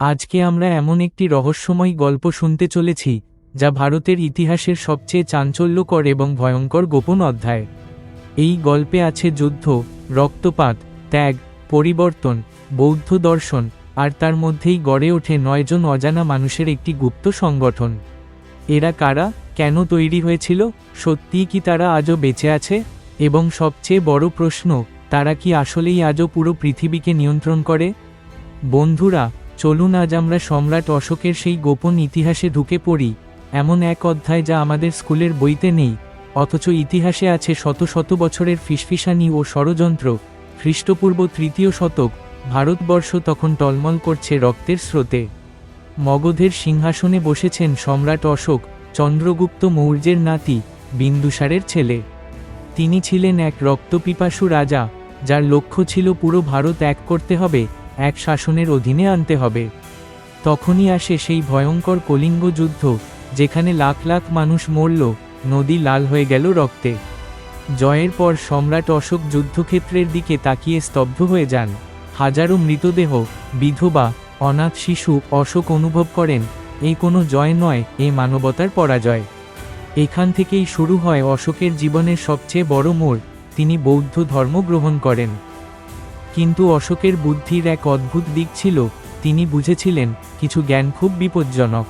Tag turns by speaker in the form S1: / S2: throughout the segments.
S1: আজকে আমরা এমন একটি রহস্যময় গল্প শুনতে চলেছি, যা ভারতের ইতিহাসের সবচেয়ে চাঞ্চল্যকর এবং ভয়ঙ্কর গোপন অধ্যায়। এই গল্পে আছে যুদ্ধ, রক্তপাত, ত্যাগ, পরিবর্তন, বৌদ্ধ দর্শন, আর তার মধ্যেই গড়ে ওঠে নয়জন অজানা মানুষের একটি গুপ্ত সংগঠন। এরা কারা, কেন তৈরি হয়েছিল, সত্যিই কি তারা আজও বেঁচে আছে, এবং সবচেয়ে বড় প্রশ্ন, তারা কি আসলেই আজও পুরো পৃথিবীকে নিয়ন্ত্রণ করে? বন্ধুরা চলুন আজ আমরা সম্রাট অশোকের সেই গোপন ইতিহাসে ঢুকে পড়ি, এমন এক অধ্যায় যা আমাদের স্কুলের বইতে নেই, অথচ ইতিহাসে আছে শত শত বছরের ফিসফিসানি ও ষড়যন্ত্র, খ্রিস্টপূর্ব তৃতীয় শতক, ভারতবর্ষ তখন টলমল করছে রক্তের স্রোতে। মগধের সিংহাসনে বসেছেন সম্রাট অশোক, চন্দ্রগুপ্ত মৌর্যের নাতি, বিন্দুসারের ছেলে। তিনি ছিলেন এক রক্তপিপাসু রাজা, যার লক্ষ্য ছিল পুরো ভারত এক করতে হবে এক শাসনের অধীনে আনতে হবে। তখনই আসে সেই ভয়ঙ্কর কলিঙ্গ যুদ্ধ, যেখানে লাখ লাখ মানুষ মরল, নদী লাল হয়ে গেল রক্তে। জয়ের পর সম্রাট অশোক যুদ্ধক্ষেত্রের দিকে তাকিয়ে স্তব্ধ হয়ে যান। হাজারো মৃতদেহ, বিধবা, অনাথ শিশু অশোক অনুভব করেন এই কোনো জয় নয়, এ মানবতার পরাজয়। এখান থেকেই শুরু হয় অশোকের জীবনের সবচেয়ে বড় মোড়, তিনি বৌদ্ধ ধর্ম গ্রহণ করেন। কিন্তু অশোকের বুদ্ধির এক অদ্ভুত দিক ছিল, তিনি বুঝেছিলেন, কিছু জ্ঞান খুব বিপজ্জনক।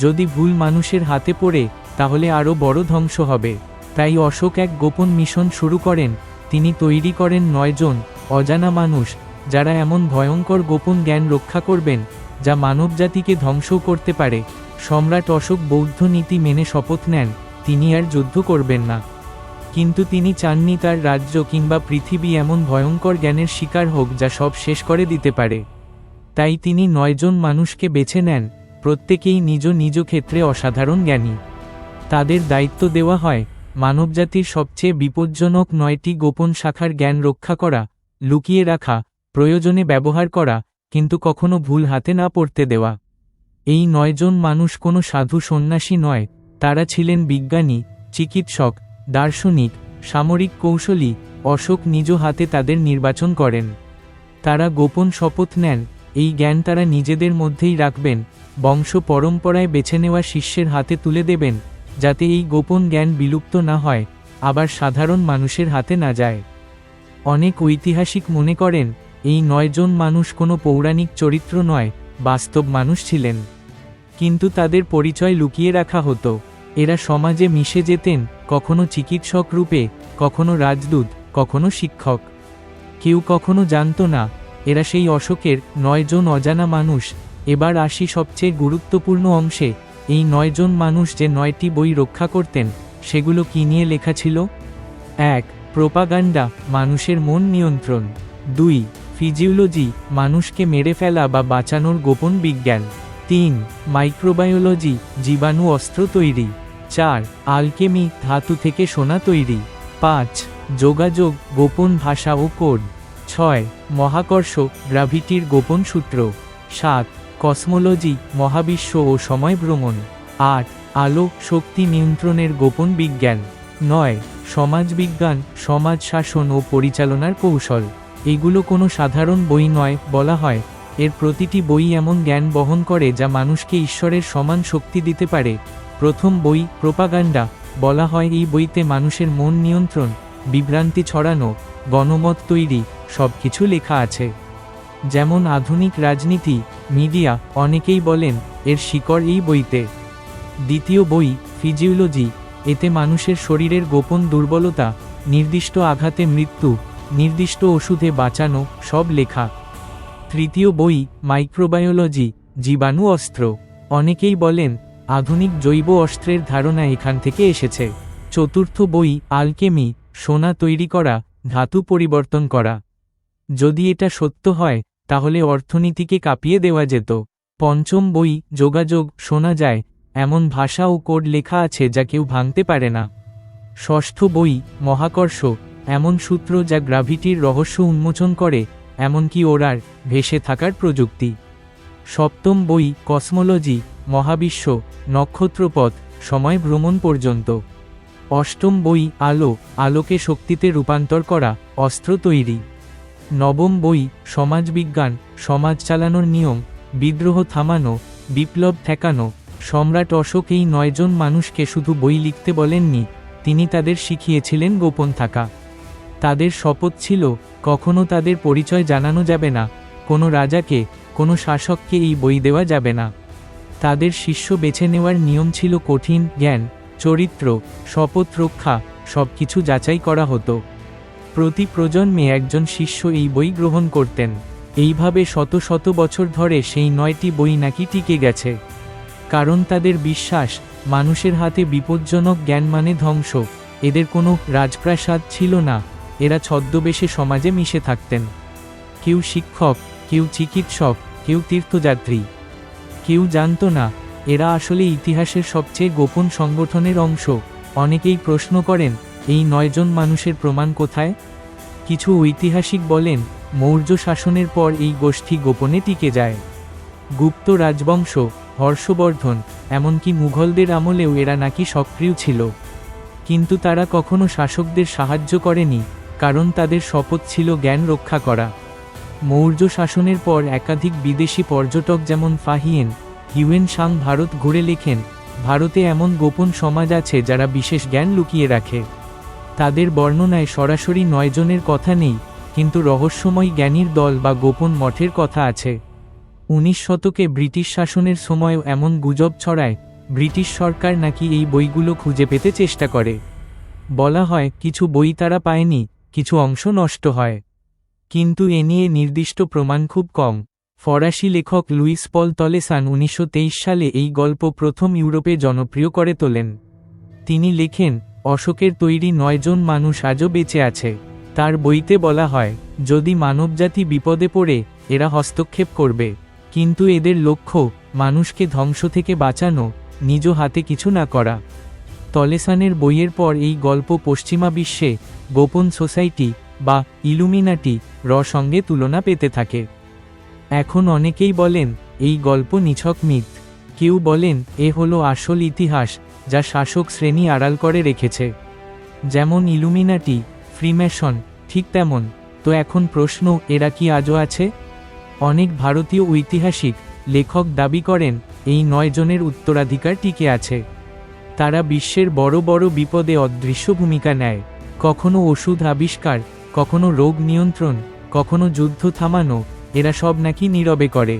S1: যদি ভুল মানুষের হাতে পড়ে, তাহলে আরও বড় ধ্বংস হবে। তাই অশোক এক গোপন মিশন শুরু করেন, তিনি তৈরি করেন নয়জন অজানা মানুষ, যারা এমন ভয়ঙ্কর গোপন জ্ঞান রক্ষা করবেন, যা মানবজাতিকে ধ্বংসও করতে পারে। সম্রাট অশোক বৌদ্ধ নীতি মেনে শপথ নেন, তিনি আর যুদ্ধ করবেন না। কিন্তু তিনি চাননি তার রাজ্য কিংবা পৃথিবী এমন ভয়ঙ্কর জ্ঞানের শিকার হোক যা সব শেষ করে দিতে পারে। তাই তিনি নয়জন মানুষকে বেছে নেন, প্রত্যেকেই নিজ নিজ ক্ষেত্রে অসাধারণ জ্ঞানী। তাদের দায়িত্ব দেওয়া হয়, মানবজাতির সবচেয়ে বিপজ্জনক নয়টি গোপন শাখার জ্ঞান রক্ষা করা, লুকিয়ে রাখা, প্রয়োজনে ব্যবহার করা, কিন্তু কখনো ভুল হাতে না পড়তে দেওয়া। এই নয়জন মানুষ কোনো সাধু সন্ন্যাসী নয়, তারা ছিলেন বিজ্ঞানী, চিকিৎসক দার্শনিক, সামরিক কৌশলী অশোক নিজ হাতে তাদের নির্বাচন করেন। তারা গোপন শপথ নেন, এই জ্ঞান তারা নিজেদের মধ্যেই রাখবেন, বংশ পরম্পরায় বেছে নেওয়া শিষ্যের হাতে তুলে দেবেন, যাতে এই গোপন জ্ঞান বিলুপ্ত না হয়, আবার সাধারণ মানুষের হাতে না যায়। অনেক ঐতিহাসিক মনে করেন, এই নয়জন মানুষ কোনো পৌরাণিক চরিত্র নয়, বাস্তব মানুষ ছিলেন। কিন্তু তাদের পরিচয় লুকিয়ে রাখা হতো। এরা সমাজে মিশে যেতেন কখনো চিকিৎসক রূপে, কখনো রাজদূত, কখনো শিক্ষক। কেউ কখনো জানত না, এরা সেই অশোকের নয়জন অজানা মানুষ, এবার আসি সবচেয়ে গুরুত্বপূর্ণ অংশে, এই নয়জন মানুষ যে নয়টি বই রক্ষা করতেন, সেগুলো কী নিয়ে লেখা ছিল? এক, প্রোপাগান্ডা, মানুষের মন নিয়ন্ত্রণ। দুই, ফিজিওলজি, মানুষকে মেরে ফেলা বা বাঁচানোর গোপন বিজ্ঞান। তিন, মাইক্রোবায়োলজি, জীবাণু অস্ত্র তৈরি। চার আলকেমি ধাতু থেকে সোনা তৈরি। পাঁচ, যোগাযোগ, গোপন ভাষা ও কোড ছয়, মহাকর্ষ, গ্রাভিটির গোপন সূত্র। সাত কসমোলজি মহাবিশ্ব ও সময় ভ্রমণ। আট, আলো, শক্তি নিয়ন্ত্রণের গোপন বিজ্ঞান। নয় সমাজবিজ্ঞান সমাজ শাসন ও পরিচালনার কৌশল। এগুলো কোনো সাধারণ বই নয়, বলা হয়। এর প্রতিটি বই এমন জ্ঞান বহন করে যা মানুষকে ঈশ্বরের সমান শক্তি দিতে পারে। প্রথম বই, প্রোপাগান্ডা, বলা হয় এই বইতে মানুষের মন নিয়ন্ত্রণ, বিভ্রান্তি ছড়ানো, গণমত তৈরি সব কিছু লেখা আছে। যেমন আধুনিক রাজনীতি, মিডিয়া, অনেকেই বলেন, এর শিকড় এই বইতে। দ্বিতীয় বই, ফিজিওলজি, এতে মানুষের শরীরের গোপন দুর্বলতা, নির্দিষ্ট আঘাতে মৃত্যু, নির্দিষ্ট ওষুধে বাঁচানো, সব লেখা। তৃতীয় বই, মাইক্রোবায়োলজি, জীবাণু অস্ত্র, অনেকেই বলেন আধুনিক জৈব অস্ত্রের ধারণা এখান থেকে এসেছে। চতুর্থ বই, আলকেমি, সোনা তৈরি করা, ধাতু পরিবর্তন করা। যদি এটা সত্য হয়, তাহলে অর্থনীতিকে কাঁপিয়ে দেওয়া যেত। পঞ্চম বই, যোগাযোগ, শোনা যায়, এমন ভাষা ও কোড লেখা আছে যা কেউ ভাঙতে পারে না। ষষ্ঠ বই, মহাকর্ষ, এমন সূত্র যা গ্রাভিটির রহস্য উন্মোচন করে, এমনকি ওরার ভেসে থাকার প্রযুক্তি। সপ্তম বই কসমোলজি, মহাবিশ্ব, নক্ষত্রপথ, সময় ভ্রমণ পর্যন্ত। অষ্টম বই আলো, আলোকে শক্তিতে রূপান্তর করা, অস্ত্র তৈরি। নবম বই সমাজবিজ্ঞান, সমাজ চালানোর নিয়ম, বিদ্রোহ থামানো, বিপ্লব ঠেকানো। সম্রাট অশোক এই নয়জন মানুষকে শুধু বই লিখতে বলেননি, তিনি তাদের শিখিয়েছিলেন গোপন থাকা। তাদের শপথ ছিল, কখনো তাদের পরিচয় জানানো যাবে না, কোনো রাজাকে কোনো শাসককে এই বই দেওয়া যাবে না। তাদের শিষ্য বেছে নেওয়ার নিয়ম ছিল কঠিন, জ্ঞান, চরিত্র, শপথ রক্ষা সব কিছু যাচাই করা হতো। প্রতি প্রজন্মে একজন শিষ্য এই বই গ্রহণ করতেন। এইভাবে শত শত বছর ধরে সেই নয়টি বই নাকি টিকে গেছে। কারণ তাদের বিশ্বাস, মানুষের হাতে বিপজ্জনক জ্ঞান মানে ধ্বংস। এদের কোনো রাজপ্রাসাদ ছিল না। এরা ছদ্মবেশে সমাজে মিশে থাকতেন। কেউ শিক্ষক কেউ চিকিৎসক, কেউ তীর্থযাত্রী। কেউ জানত না, এরা আসলে ইতিহাসের সবচেয়ে গোপন সংগঠনের অংশ। অনেকেই প্রশ্ন করেন, এই নয়জন মানুষের প্রমাণ কোথায়? কিছু ঐতিহাসিক বলেন, মৌর্য শাসনের পর এই গোষ্ঠী গোপনে টিকে যায়। গুপ্ত রাজবংশ, হর্ষবর্ধন, এমনকি মুঘলদের আমলেও এরা নাকি সক্রিয় ছিল। কিন্তু তারা কখনো শাসকদের সাহায্য করেনি, কারণ তাদের শপথ ছিল জ্ঞান রক্ষা করা। মৌর্য শাসনের পর একাধিক বিদেশি পর্যটক যেমন ফাহিয়েন, হিউয়েন সাং ভারত ঘুরে লেখেন, ভারতে এমন গোপন সমাজ আছে যারা বিশেষ জ্ঞান লুকিয়ে রাখে। তাদের বর্ণনায় সরাসরি নয়জনের কথা নেই, কিন্তু রহস্যময় জ্ঞানীর দল বা গোপন মঠের কথা আছে। উনিশ শতকে ব্রিটিশ শাসনের সময়ও এমন গুজব ছড়ায়, ব্রিটিশ সরকার নাকি এই বইগুলো খুঁজে পেতে চেষ্টা করে। বলা হয়, কিছু বই তারা পায়নি, কিছু অংশ নষ্ট হয়। কিন্তু এ নিয়ে নির্দিষ্ট প্রমাণ খুব কম। ফরাসি লেখক লুইস পল তলেসান উনিশশো তেইশ সালে এই গল্প প্রথম ইউরোপে জনপ্রিয় করে তোলেন। তিনি লেখেন, অশোকের তৈরি নয়জন মানুষ আজও বেঁচে আছে। তার বইতে বলা হয়, যদি মানবজাতি বিপদে পড়ে, এরা হস্তক্ষেপ করবে। কিন্তু এদের লক্ষ্য, মানুষকে ধ্বংস থেকে বাঁচানো, নিজ হাতে কিছু না করা। তলেসানের বইয়ের পর এই গল্প পশ্চিমা বিশ্বে গোপন সোসাইটি বা ইলুমিনাটি র সঙ্গে তুলনা পেতে থাকে। এখন অনেকেই বলেন, এই গল্প নিছক মিথ। কেউ বলেন, এ হলো আসল ইতিহাস যা শাসক শ্রেণি আড়াল করে রেখেছে। যেমন ইলুমিনাটি ফ্রিমেশন ঠিক তেমন। তো এখন প্রশ্ন, এরা কি আজও আছে? অনেক ভারতীয় ঐতিহাসিক লেখক দাবি করেন, এই নয়জনের উত্তরাধিকার টিকে আছে। তারা বিশ্বের বড় বড় বিপদে অদৃশ্য ভূমিকা নেয়। কখনো ওষুধ আবিষ্কার কখনো রোগ নিয়ন্ত্রণ, কখনো যুদ্ধ থামানো, এরা সব নাকি নীরবে করে।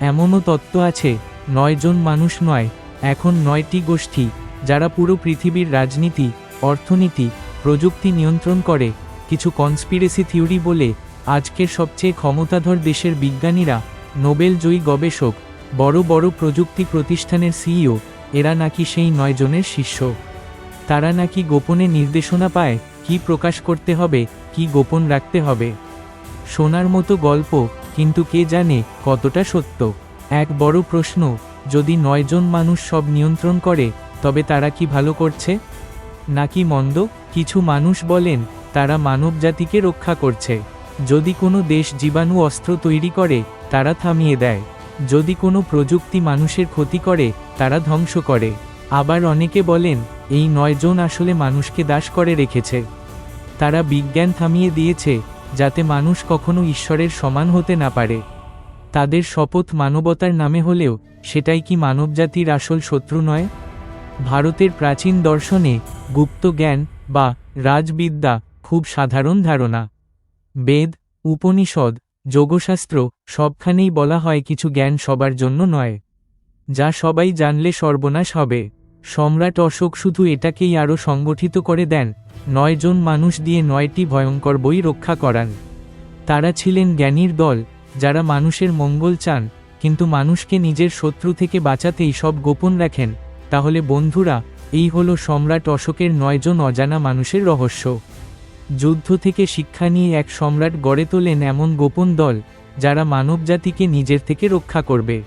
S1: এমনও তত্ত্ব আছে নয়জন মানুষ নয়, এখন নয়টি গোষ্ঠী, যারা পুরো পৃথিবীর রাজনীতি, অর্থনীতি, প্রযুক্তি নিয়ন্ত্রণ করে, কিছু কনস্পিরেসি থিওরি বলে, আজকের সবচেয়ে ক্ষমতাধর দেশের বিজ্ঞানীরা, নোবেল জয়ী গবেষক, বড় বড় প্রযুক্তি প্রতিষ্ঠানের সিইও এরা নাকি সেই নয়জনের শিষ্য। তারা নাকি গোপনে নির্দেশনা পায় কি প্রকাশ করতে হবে, কি গোপন রাখতে হবে। শোনার মতো গল্প, কিন্তু কে জানে কতটা সত্য। এক বড় প্রশ্ন, যদি নয়জন মানুষ সব নিয়ন্ত্রণ করে, তবে তারা কি ভালো করছে? নাকি মন্দ? কিছু মানুষ বলেন, তারা মানবজাতিকে রক্ষা করছে। যদি কোনো দেশ জীবাণু অস্ত্র তৈরি করে, তারা থামিয়ে দেয়। যদি কোনো প্রযুক্তি মানুষের ক্ষতি করে, তারা ধ্বংস করে। আবার অনেকে বলেন এই নয়জন আসলে মানুষকে দাস করে রেখেছে। তারা বিজ্ঞান থামিয়ে দিয়েছে, যাতে মানুষ কখনো ঈশ্বরের সমান হতে না পারে। তাদের শপথ মানবতার নামে হলেও, সেটাই কি মানবজাতির আসল শত্রু নয়? ভারতের প্রাচীন দর্শনে, গুপ্ত জ্ঞান বা রাজবিদ্যা খুব সাধারণ ধারণা। বেদ, উপনিষদ, যোগশাস্ত্র সবখানেই বলা হয় কিছু জ্ঞান সবার জন্য নয়, যা সবাই জানলে সর্বনাশ হবে। সম্রাট অশোক শুধু এটাকেই আরও সংগঠিত করে দেন নয়জন মানুষ দিয়ে নয়টি ভয়ঙ্কর বই রক্ষা করান। তারা ছিলেন জ্ঞানীর দল, যারা মানুষের মঙ্গল চান, কিন্তু মানুষকে নিজের শত্রু থেকে বাঁচাতেই সব গোপন রাখেন। তাহলে বন্ধুরা, এই হলো সম্রাট অশোকের নয়জন অজানা মানুষের রহস্য। যুদ্ধ থেকে শিক্ষা নিয়ে এক সম্রাট গড়ে তোলেন এমন গোপন দল, যারা মানবজাতিকে নিজের থেকে রক্ষা করবে।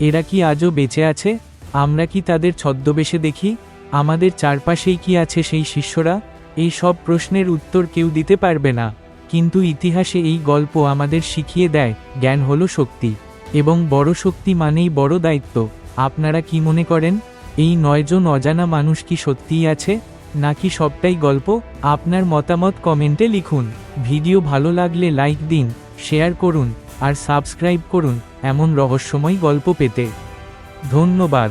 S1: এরা কি আজও বেঁচে আছে? আমরা কি তাদের ছদ্মবেশে দেখি? আমাদের চারপাশেই কি আছে সেই শিষ্যরা? এই সব প্রশ্নের উত্তর কেউ দিতে পারবে না। কিন্তু ইতিহাসে এই গল্প আমাদের শিখিয়ে দেয়, জ্ঞান হল শক্তি। এবং বড় শক্তি মানেই বড় দায়িত্ব। আপনারা কি মনে করেন? এই নয়জন অজানা মানুষ কি সত্যিই আছে? নাকি সবটাই গল্প? আপনার মতামত কমেন্টে লিখুন। ভিডিও ভালো লাগলে লাইক দিন, শেয়ার করুন, আর সাবস্ক্রাইব করুন এমন রহস্যময় গল্প পেতে। ধন্যবাদ।